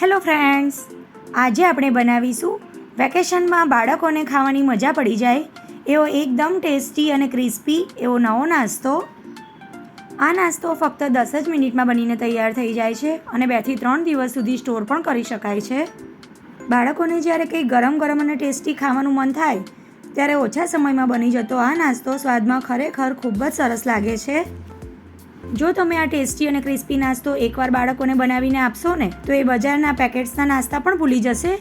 Hello friends, આજે આપણે બનાવીશું વેકેશનમાં બાળકોને ખાવાની મજા પડી જાય એવો એકદમ ટેસ્ટી અને ક્રિસ્પી એવો નવો નાસ્તો. આ નાસ્તો ફક્ત દસ જ મિનિટમાં બનીને તૈયાર થઈ જાય છે અને બેથી ત્રણ દિવસ સુધી સ્ટોર પણ કરી શકાય છે. બાળકોને જ્યારે કંઈ ગરમ ગરમ અને ટેસ્ટી ખાવાનું મન થાય, ત્યારે ઓછા સમયમાં બની જતો આ નાસ્તો સ્વાદમાં ખરેખર ખૂબ જ સરસ લાગે છે. જો તમે આ ટેસ્ટી અને ક્રિસ્પી નાસ્તો એકવાર બાળકોને બનાવીને આપશો ને, તો એ બજારના પેકેટ્સના નાસ્તા પણ ભૂલી જશે.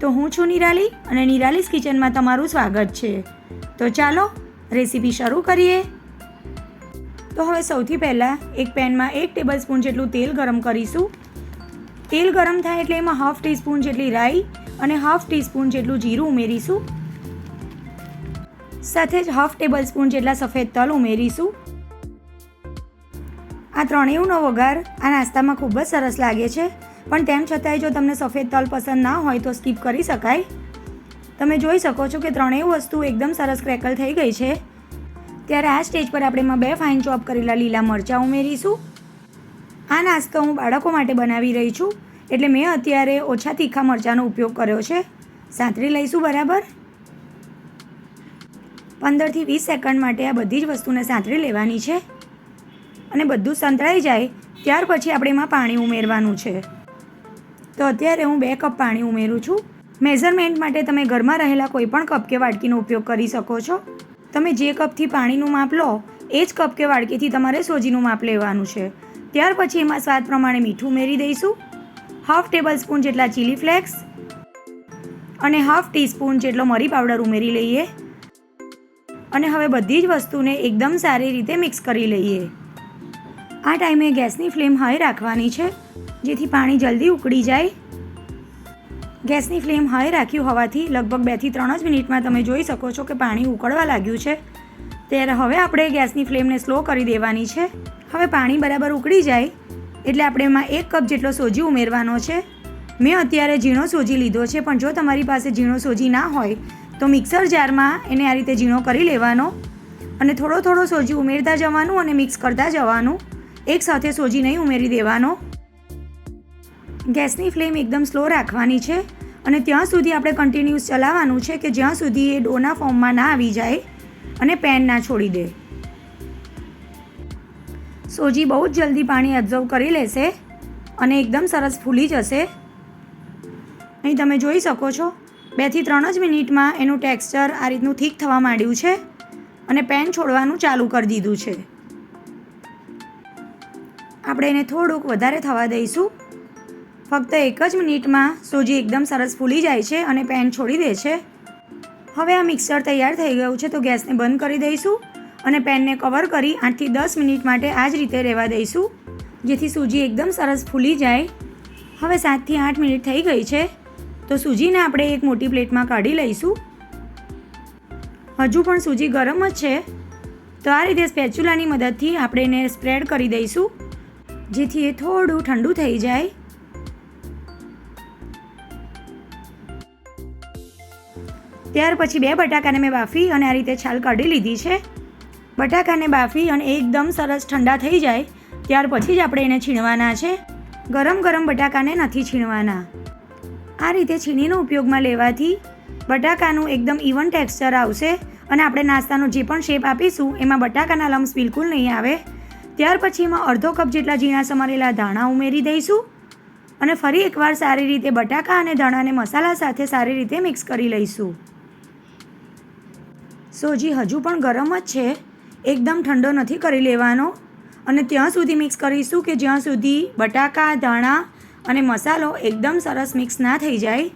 તો હું છું નિરાલી અને નિરાલીસ કિચનમાં તમારું સ્વાગત છે. તો ચાલો, રેસીપી શરૂ કરીએ. તો હવે સૌથી પહેલાં એક પેનમાં એક ટેબલ સ્પૂન જેટલું તેલ ગરમ કરીશું. તેલ ગરમ થાય એટલે એમાં હાફ ટીસ્પૂન જેટલી રાઈ અને હાફ ટીસ્પૂન જેટલું જીરું ઉમેરીશું. સાથે જ હાફ ટેબલ સ્પૂન જેટલા સફેદ તલ ઉમેરીશું. આ ત્રણેયનો વઘાર આ નાસ્તામાં ખૂબ જ સરસ લાગે છે. પણ તેમ છતાંય જો તમને સફેદ તલ પસંદ ના હોય તો સ્કીપ કરી શકાય. તમે જોઈ શકો છો કે ત્રણેય વસ્તુ એકદમ સરસ ક્રેકલ થઈ ગઈ છે. ત્યારે આ સ્ટેજ પર આપણે એમાં બે ફાઇન ચોપ કરેલા લીલા મરચાં ઉમેરીશું. આ નાસ્તો હું બાળકો માટે બનાવી રહી છું, એટલે મેં અત્યારે ઓછા તીખા મરચાંનો ઉપયોગ કર્યો છે. સાંતરી લઈશું બરાબર. પંદરથી વીસ સેકન્ડ માટે આ બધી જ વસ્તુને સાંતરી લેવાની છે. અને બધું સંતળાઈ જાય, ત્યાર પછી આપણે એમાં પાણી ઉમેરવાનું છે. તો અત્યારે હું બે કપ પાણી ઉમેરું છું. મેઝરમેન્ટ માટે તમે ઘરમાં રહેલા કોઈપણ કપ કે વાડકીનો ઉપયોગ કરી શકો છો. તમે જે કપથી પાણીનું માપ લો, એ જ કપ કે વાડકીથી તમારે સોજીનું માપ લેવાનું છે. ત્યાર પછી એમાં સ્વાદ પ્રમાણે મીઠું ઉમેરી દઈશું. હાફ ટેબલ સ્પૂન જેટલા ચીલી ફ્લેક્સ અને હાફ ટીસ્પૂન જેટલો મરી પાવડર ઉમેરી લઈએ. અને હવે બધી જ વસ્તુને એકદમ સારી રીતે મિક્સ કરી લઈએ. આ ટાઈમે ગેસની ફ્લેમ હાઈ રાખવાની છે, જેથી પાણી જલ્દી ઉકળી જાય. ગેસની ફ્લેમ હાઈ રાખ્યું હોવાથી લગભગ બેથી ત્રણ જ મિનિટમાં તમે જોઈ શકો છો કે પાણી ઉકળવા લાગ્યું છે. ત્યારે હવે આપણે ગેસની ફ્લેમને સ્લો કરી દેવાની છે. હવે પાણી બરાબર ઉકળી જાય, એટલે આપણે એમાં એક કપ જેટલો સોજી ઉમેરવાનો છે. મેં અત્યારે ઝીણો સોજી લીધો છે, પણ જો તમારી પાસે ઝીણો સોજી ના હોય, તો મિક્સર જારમાં એને આ રીતે ઝીણો કરી લેવાનો અને થોડો થોડો સોજી ઉમેરતા જવાનું અને મિક્સ કરતા જવાનું. એક સાથે સોજી નહીં ઉમેરી દેવાનો. ગેસની ફ્લેમ એકદમ સ્લો રાખવાની છે અને ત્યાં સુધી આપણે કન્ટિન્યુઅસ ચલાવવાનું છે કે જ્યાં સુધી એ ડોના ફોર્મમાં ના આવી જાય અને પેન ના છોડી દે. સોજી બહુ જ જલ્દી પાણી એબ્ઝર્વ કરી લેશે અને એકદમ સરસ ફૂલી જશે. અહીં તમે જોઈ શકો છો બેથી ત્રણ જ મિનિટમાં એનું ટેક્સચર આ રીતનું ઠીક થવા માંડ્યું છે અને પેન છોડવાનું ચાલુ કરી દીધું છે. આપણે એને થોડુંક વધારે થવા દઈશું. ફક્ત એક જ મિનિટમાં સોજી એકદમ સરસ ફૂલી જાય છે અને પેન છોડી દે છે. હવે આ મિક્સર તૈયાર થઈ ગયું છે તો ગેસને બંધ કરી દઈશું અને પેનને કવર કરી આઠથી દસ મિનિટ માટે આ જ રીતે રહેવા દઈશું, જેથી સૂજી એકદમ સરસ ફૂલી જાય. હવે સાતથી આઠ મિનિટ થઈ ગઈ છે તો સૂજીને આપણે એક મોટી પ્લેટમાં કાઢી લઈશું. હજુ પણ સૂજી ગરમ જ છે. તો આ રીતે સ્પેચ્યુલાની મદદથી આપણે એને સ્પ્રેડ કરી દઈશું. જેથી એ થોડું ઠંડુ થઈ જાય. ત્યાર પછી બે બટાકાને મેં બાફી અને આ રીતે છાલ કાઢી લીધી છે. બટાકાને બાફી અને એકદમ સરસ ઠંડા થઈ જાય, ત્યાર પછી જ આપણે એને છીણવાના છે. ગરમ ગરમ બટાકાને નથી છીણવાના. આ રીતે છીણીનો ઉપયોગમાં લેવાથી બટાકાનું એકદમ ઇવન ટેક્સચર આવશે અને આપણે નાસ્તાનો જે પણ શેપ આપીશું, એમાં બટાકાના લમ્સ બિલકુલ નહીં આવે. ત્યાર પછી એમાં અડધો કપ જેટલા ઝીણા સમારેલા ધાણા ઉમેરી દઈશું અને ફરી એકવાર સારી રીતે બટાકા અને ધાણાને મસાલા સાથે સારી રીતે મિક્સ કરી લઈશું. સોજી હજુ પણ ગરમ જ છે. એકદમ ઠંડો નથી કરી લેવાનો. અને ત્યાં સુધી મિક્સ કરીશું કે જ્યાં સુધી બટાકા, ધાણા અને મસાલો એકદમ સરસ મિક્સ ના થઈ જાય.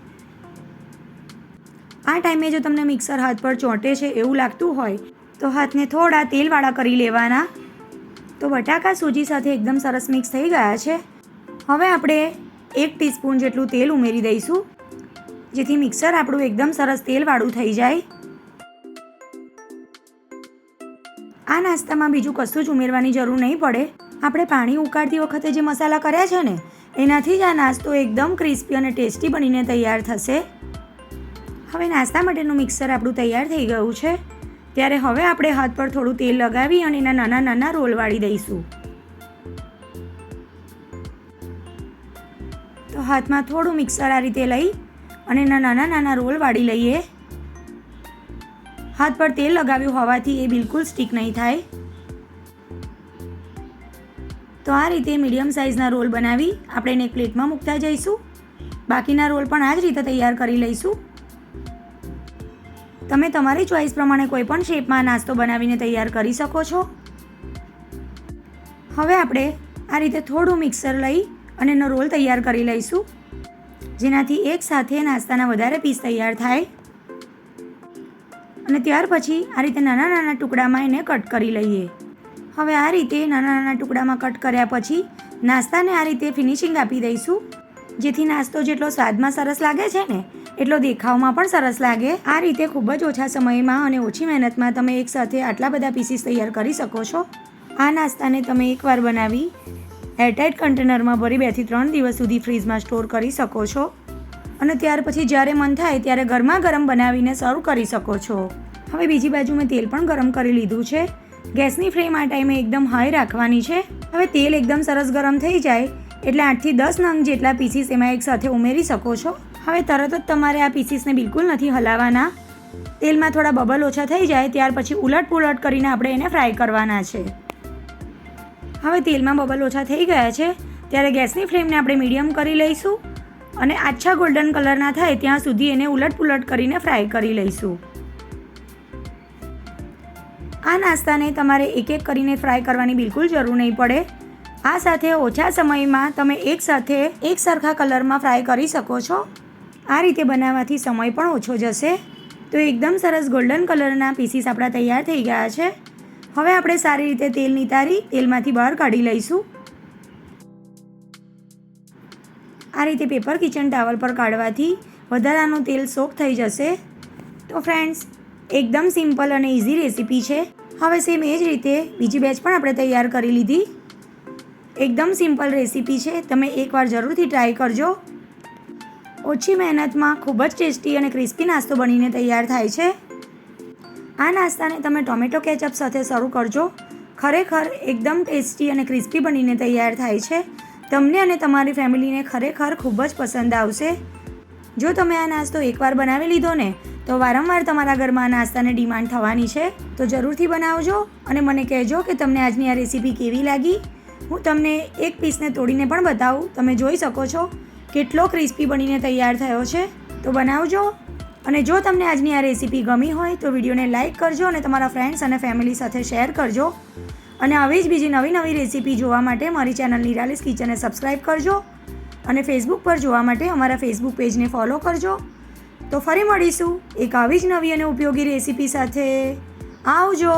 આ ટાઈમે જો તમને મિક્સર હાથ પર ચોંટે છે એવું લાગતું હોય, તો હાથને થોડા તેલવાળા કરી લેવાના. તો બટાકા સૂજી સાથે એકદમ સરસ મિક્સ થઈ ગયા છે. હવે આપણે એક ટીસ્પૂન જેટલું તેલ ઉમેરી દઈશું, જેથી મિક્સર આપણું એકદમ સરસ તેલવાળું થઈ જાય. આ નાસ્તામાં બીજું કશું જ ઉમેરવાની જરૂર નહીં પડે. આપણે પાણી ઉકાળતી વખતે જે મસાલા કર્યા છે ને, એનાથી જ આ નાસ્તો એકદમ ક્રિસ્પી અને ટેસ્ટી બનીને તૈયાર થશે. હવે નાસ્તા માટેનું મિક્સર આપણું તૈયાર થઈ ગયું છે. ત્યારે હવે આપણે હાથ પર થોડું તેલ લગાવી અને એના નાના નાના રોલ વાળી દઈશું. તો હાથમાં થોડું મિક્સર આ રીતે લઈ અને એના નાના નાના રોલ વાળી લઈએ. હાથ પર તેલ લગાવ્યું હોવાથી એ બિલકુલ સ્ટીક નહીં થાય. તો આ રીતે મીડિયમ સાઇઝના રોલ બનાવી આપણે એને પ્લેટમાં મૂકતા જઈશું. બાકીના રોલ પણ આ જ રીતે તૈયાર કરી લઈશું. તમે તમારી ચોઈસ પ્રમાણે કોઈ પણ શેપમાં નાસ્તો બનાવીને તૈયાર કરી શકો છો. હવે આપણે આ રીતે થોડું મિક્સર લઈ અને એનો રોલ તૈયાર કરી લઈશું, જેનાથી એક સાથે નાસ્તાના વધારે પીસ તૈયાર થાય. અને ત્યાર પછી આ રીતે નાના નાના ટુકડામાં એને કટ કરી લઈએ. હવે આ રીતે નાના નાના ટુકડામાં કટ કર્યા પછી નાસ્તાને આ રીતે ફિનિશિંગ આપી દઈશું, જેથી નાસ્તો જેટલો સ્વાદમાં સરસ લાગે છે ને એટલો દેખાવમાં પણ સરસ લાગે. આ રીતે ખૂબ જ ઓછા સમયમાં અને ઓછી મહેનતમાં તમે એકસાથે આટલા બધા પીસીસ તૈયાર કરી શકો છો. આ નાસ્તાને તમે એકવાર બનાવી એરટાઇટ કન્ટેનરમાં ભરી બેથી ત્રણ દિવસ સુધી ફ્રીજમાં સ્ટોર કરી શકો છો. અને ત્યાર પછી જ્યારે મન થાય ત્યારે ગરમા ગરમ બનાવીને સર્વ કરી શકો છો. હવે બીજી બાજુ મેં તેલ પણ ગરમ કરી લીધું છે. ગેસની ફ્લેમ આ ટાઈમે એકદમ હાઈ રાખવાની છે. હવે તેલ એકદમ સરસ ગરમ થઈ જાય એટલે આઠથી દસ નંગ જેટલા પીસીસ એમાં એકસાથે ઉમેરી શકો છો. હવે તરત જ તમારે આ પીસીસને બિલકુલ નથી હલાવવાના. તેલમાં થોડા બબલ ઓછા થઈ જાય, ત્યાર પછી ઉલટ પુલટ કરીને આપણે એને ફ્રાય કરવાના છે. હવે તેલમાં બબલ ઓછા થઈ ગયા છે, ત્યારે ગેસની ફ્લેમને આપણે મીડિયમ કરી લઈશું અને આછા ગોલ્ડન કલરના થાય ત્યાં સુધી એને ઉલટ પુલટ કરીને ફ્રાય કરી લઈશું. આ નાસ્તાને તમારે એક એક કરીને ફ્રાય કરવાની બિલકુલ જરૂર નહીં પડે. આ સાથે ઓછા સમયમાં તમે એક સાથે એક સરખા કલરમાં ફ્રાય કરી શકો છો. આ રીતે બનાવવાથી સમય પણ ઓછો જશે. તો એકદમ સરસ ગોલ્ડન કલરના પીસીસ આપણા તૈયાર થઈ ગયા છે. હવે આપણે સારી રીતે તેલ નિતારી તેલમાંથી બહાર કાઢી લઈશું. આ રીતે પેપર કિચન ટાવલ પર કાઢવાથી વધારાનું તેલ સોક થઈ જશે. તો ફ્રેન્ડ્સ એકદમ સિમ્પલ અને ઇઝી રેસીપી છે. હવે સેમ એ જ રીતે બીજી બેચ પણ આપણે તૈયાર કરી લીધી. એકદમ સિમ્પલ રેસીપી છે. તમે એકવાર જરૂરથી ટ્રાય કરજો. ઓછી મહેનતમાં ખૂબ જ ટેસ્ટી અને ક્રિસ્પી નાસ્તો બનીને તૈયાર થાય છે. આ નાસ્તાને તમે ટોમેટો કેચઅપ સાથે શરૂ કરજો. ખરેખર એકદમ ટેસ્ટી અને ક્રિસ્પી બનીને તૈયાર થાય છે. તમને અને તમારી ફેમિલીને ખરેખર ખૂબ જ પસંદ આવશે. જો તમે આ નાસ્તો એકવાર બનાવી લીધો ને, તો વારંવાર તમારા ઘરમાં આ નાસ્તાને ડિમાન્ડ થવાની છે. તો જરૂરથી બનાવજો અને મને કહેજો કે તમને આજની આ રેસીપી કેવી લાગી. હું તમને એક પીસને તોડીને પણ બતાવું. તમે જોઈ શકો છો. કેટલો ક્રિસ્પી બનીને તૈયાર થયો છે? તો બનાવજો. અને જો તમને આજની આ રેસીપી ગમી હોય, તો વિડીયોને લાઇક કરજો અને તમારા ફ્રેન્ડ્સ અને ફેમિલી સાથે શેર કરજો. અને આવી જ બીજી નવી નવી રેસીપી જોવા માટે મારી ચેનલ નિરાલીસ કિચનને સબસ્ક્રાઈબ કરજો. અને ફેસબુક પર જોવા માટે અમારા ફેસબુક પેજને ફોલો કરજો. તો ફરી મળીશું એક આવી જ નવી અને ઉપયોગી રેસીપી સાથે. આવજો!